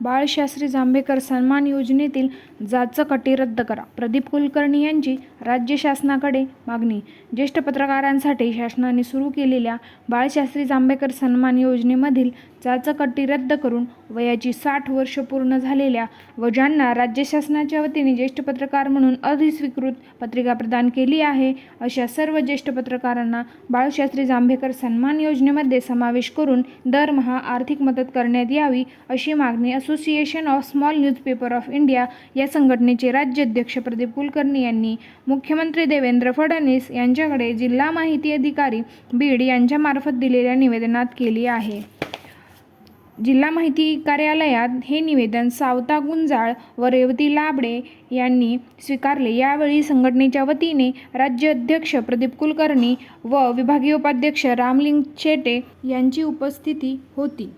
बाळशास्त्री जांभेकर सन्मान योजनेतील जाचक अटी रद्द करा. प्रदीप कुलकर्णी यांची राज्य शासनाकडे मागणी. ज्येष्ठ पत्रकारांसाठी शासनाने सुरू केलेल्या बाळशास्त्री जांभेकर सन्मान योजनेमधील चाचकट्टी रद्द करून वयाची साठ वर्ष पूर्ण झालेल्या व ज्यांना राज्य शासनाच्या वतीने ज्येष्ठ पत्रकार म्हणून अधिस्वीकृत पत्रिका प्रदान केली आहे. अशा सर्व ज्येष्ठ पत्रकारांना बाळशास्त्री जांभेकर सन्मान योजनेमध्ये समावेश करून दरमहा आर्थिक मदत करण्यात यावी अशी मागणी association of small newspaper of India या संघटनेचे राज्याध्यक्ष प्रदीप कुलकर्णी यांनी मुख्यमंत्री देवेंद्र फडणवीस यांच्याकडे जिल्हा माहिती अधिकारी बीड यांच्यामार्फत दिलेल्या निवेदनात केली आहे. जिल्हा माहिती कार्यालयात हे निवेदन सावता गुंजाळ व रेवती लाबडे यांनी स्वीकारले. यावेळी संघटनेच्या वतीने राज्य अध्यक्ष प्रदीप कुलकर्णी व विभागीय उपाध्यक्ष रामलिंग शेटे यांची उपस्थिती होती.